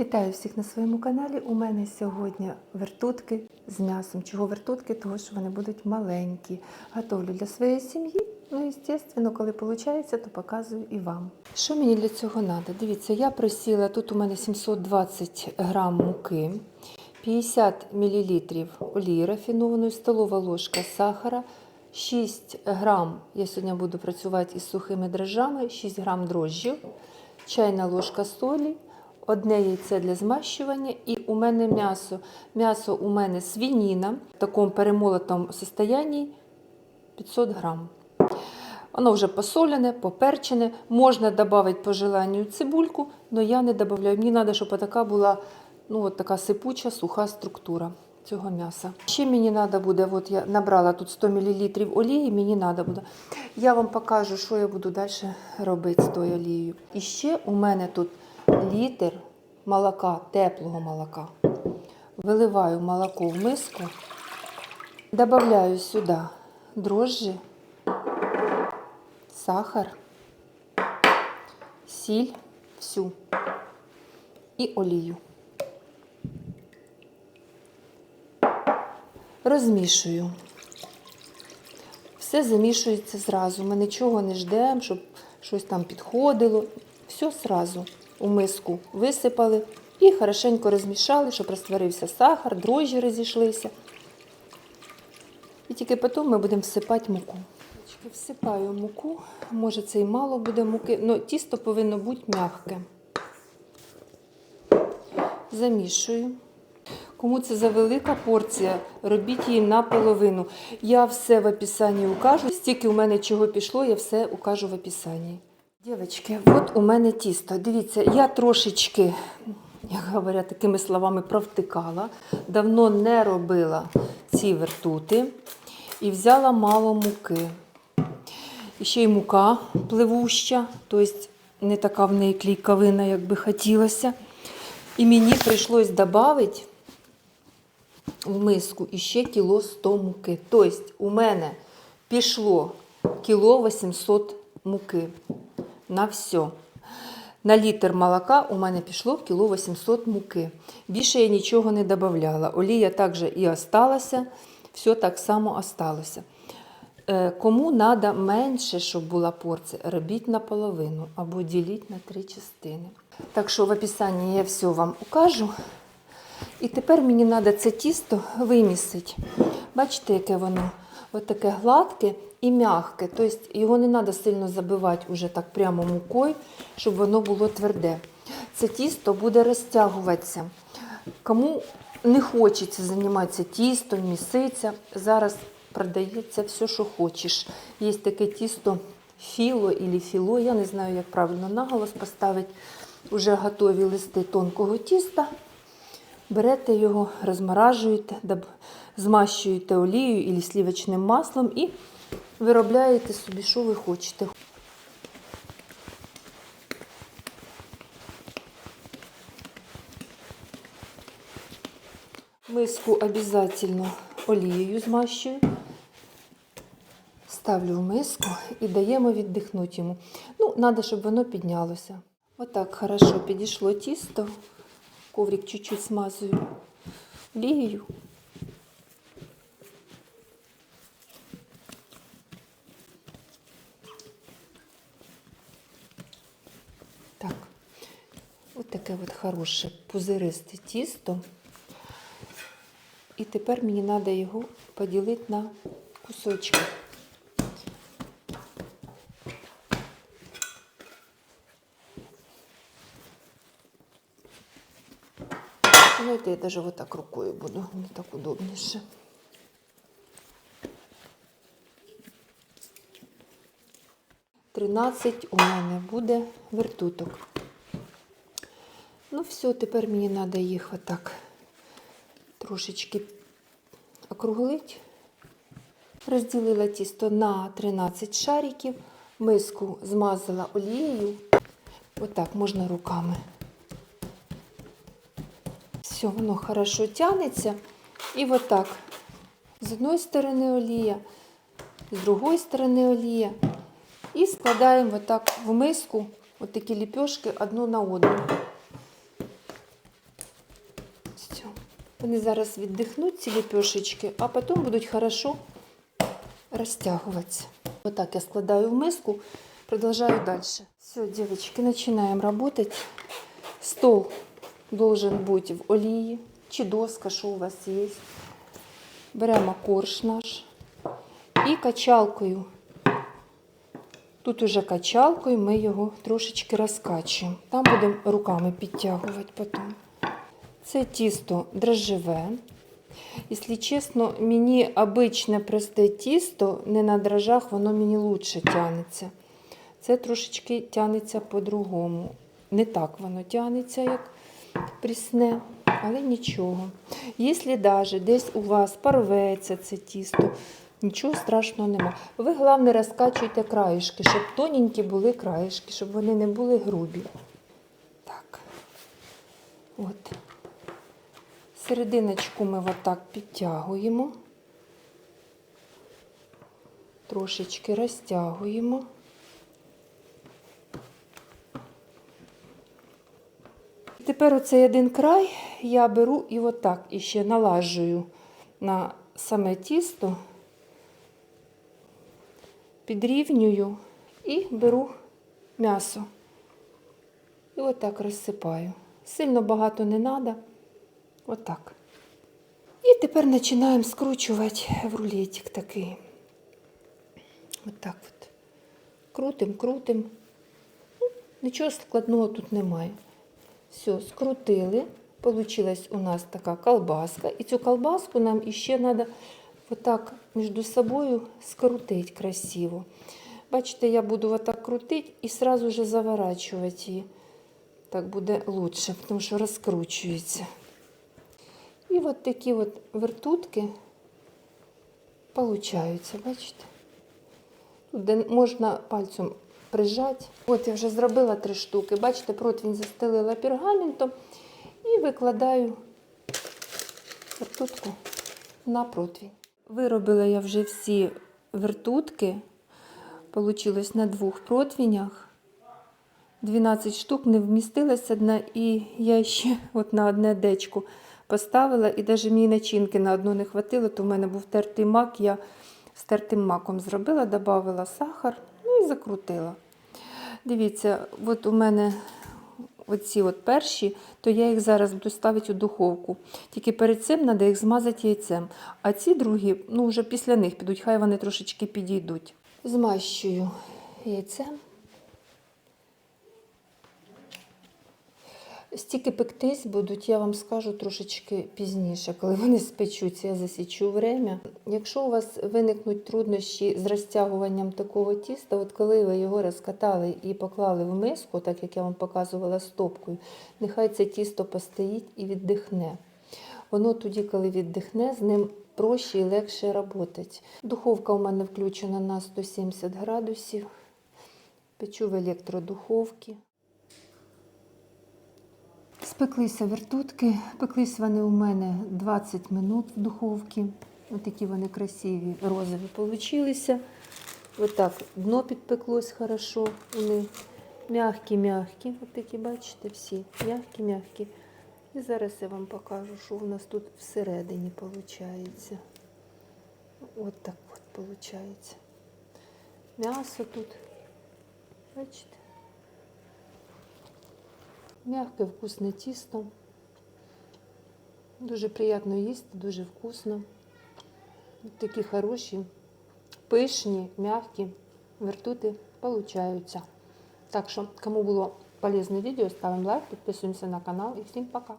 Вітаю всіх на своєму каналі. У мене сьогодні вертутки з м'ясом. Чого вертутки? Тому що вони будуть маленькі. Готовлю для своєї сім'ї. Ну і, звісно, коли виходить, то показую і вам. Що мені для цього треба? Дивіться, я просіла, тут у мене 720 грам муки, 50 мл олії рафінованої, столова ложка сахара, 6 грам, я сьогодні буду працювати із сухими дрожжами, 6 грам дрожжів, чайна ложка солі, одне яйце для змащування і у мене м'ясо. М'ясо у мене свініна в такому перемолотому состоянні 500 грам. Воно вже посолене, поперчене. Можна додати по желанню цибульку, але я не додаю. Мені треба, щоб така була ну, от така сипуча, суха структура цього м'яса. Ще мені треба буде, от я набрала тут 100 мл олії, мені треба буде. Я вам покажу, що я буду далі робити з тою олією. І ще у мене тут літр молока, теплого молока. Виливаю молоко в миску, додаю сюди дрожжі, сахар, сіль всю і олію. Розмішую. Все замішується зразу. Ми нічого не ждемо, щоб щось там підходило. Все зразу у миску висипали і хорошенько розмішали, щоб розтворився сахар, дрожжі розійшлися. І тільки потім ми будемо всипати муку. Всипаю муку, може це і мало буде муки, але тісто повинно бути м'яке. Замішую. Кому це за велика порція, робіть її наполовину. Я все в описанні укажу. Стільки у мене чого пішло, я все укажу в описанні. Дівчатки, от у мене тісто. Дивіться, я трошечки, як говорять такими словами, провтикала. Давно не робила ці вертути і взяла мало муки. І ще й мука пливуща, тобто не така в неї клійковина, як би хотілося. І мені прийшлось додати в миску іще кіло 100 муки. Тобто у мене пішло кіло 800 муки на все. На літр молока у мене пішло кіло 800 муки. Більше я нічого не додавала. Олія також і осталася, все так само осталося. Е, Кому треба менше, щоб була порція, робіть наполовину або діліть на три частини. Так що в описанні я все вам укажу. І тепер мені треба це тісто вимісити. Бачите, яке воно? Ось таке гладке і м'яке. Тобто його не треба сильно забивати уже так прямо мукою, щоб воно було тверде. Це тісто буде розтягуватися. Кому не хочеться займатися тістом, місиця, зараз продається все, що хочеш. Є таке тісто філо або філо, я не знаю, як правильно наголос поставити. Уже готові листи тонкого тіста. Берете його, розморажуєте, доб- змащуєте олією або слівочним маслом і виробляєте собі, що ви хочете. Миску обов'язково олією змащую. Ставлю в миску і даємо віддихнути йому. Ну, треба, щоб воно піднялося. Отак хорошо підійшло тісто. Коврик чуть-чуть смазую олією. Так, от хороше пузиристе тісто. І тепер мені треба його поділити на кусочки. Знаєте, я навіть отак рукою буду, мені так удобніше. Тринадцять у мене буде вертуток. Ну все, тепер мені треба їх отак трошечки округлити. Розділила тісто на 13 шариків, миску змазала олією. Отак можна руками. Все, воно хорошо тянеться. І отак. З одної сторони олія, з другої сторони олія. І складаємо отак в миску, от такі ліпешки одну на одну. Все. Вони зараз віддихнуть, ці ліпешечки, а потім будуть хорошо розтягуватися. Отак я складаю в миску, продолжаю дальше. Все, девочки, начинаем работать. Стол должен быть в олії чи доска, що у вас є. Беремо корж наш і качалкою. Тут уже качалкою ми його трошечки розкачуємо. Там будемо руками підтягувати потім. Це тісто дрожжеве. Якщо чесно, мені обичне просте тісто, не на дрожжах, воно мені лучше тягнеться. Це трошечки тягнеться по-другому. Не так воно тягнеться, як прісне, але нічого. Якщо навіть десь у вас порветься це тісто, нічого страшного нема. Ви, головне, розкачуйте краєшки, щоб тоненькі були краєшки, щоб вони не були грубі. Так. От. Серединочку ми отак підтягуємо, трошечки розтягуємо. Тепер оцей один край я беру і отак іще налажую на саме тісто, підрівнюю і беру м'ясо. І отак розсипаю. Сильно багато не треба. Отак. І тепер починаємо скручувати в рулетик такий. Отак от. Крутим, крутим. Ну, Нічого складного тут немає. Все, скрутили. Получилась у нас така колбаска. І цю колбаску нам іще треба отак між собою скрутити красиво. Бачите, я буду отак крутити і сразу же заворачувати її. Так буде лучше, тому що розкручується. І от такі от вертутки получаються, бачите? Тут можна пальцем прижати. От я вже зробила три штуки. Бачите, противень застелила пергаментом і викладаю вертутку на противень. Виробила я вже всі вертутки. Получилось на двох противнях. 12 штук не вмістилась одна, і я ще от на одне дечко поставила, і навіть мені начинки на одну не хватило, то в мене був тертий мак, я з тертим маком зробила, додала сахар, ну і закрутила. Дивіться, от у мене оці от перші, то я їх зараз буду ставити у духовку. Тільки перед цим треба їх змазати яйцем. А ці другі, ну вже після них підуть, хай вони трошечки підійдуть. Змащую яйцем. Стільки пектись будуть, я вам скажу трошечки пізніше, коли вони спечуться, я засічу время. Якщо у вас виникнуть труднощі з розтягуванням такого тіста, от коли ви його розкатали і поклали в миску, так як я вам показувала стопкою, нехай це тісто постоїть і віддихне. Воно тоді, коли віддихне, з ним проще і легше працювати. Духовка у мене включена на 170 градусів. Печу в електродуховці. Спеклися вертутки, пеклись вони у мене 20 минут в духовці. Ось такі вони красиві, розові получилися. Ось так дно підпеклось хорошо. Вони м'які-м'які. Ось такі, бачите, всі м'які-м'які. І зараз я вам покажу, що у нас тут всередині виходить. Ось так от виходить. М'ясо тут, бачите? Мягке, вкусне тісто. Дуже приємно їсти, дуже вкусно. Такі хороші, пишні, м'які вертути получаються. Так що, кому було полезне відео, ставимо лайк, підписуємося на канал і всім пока!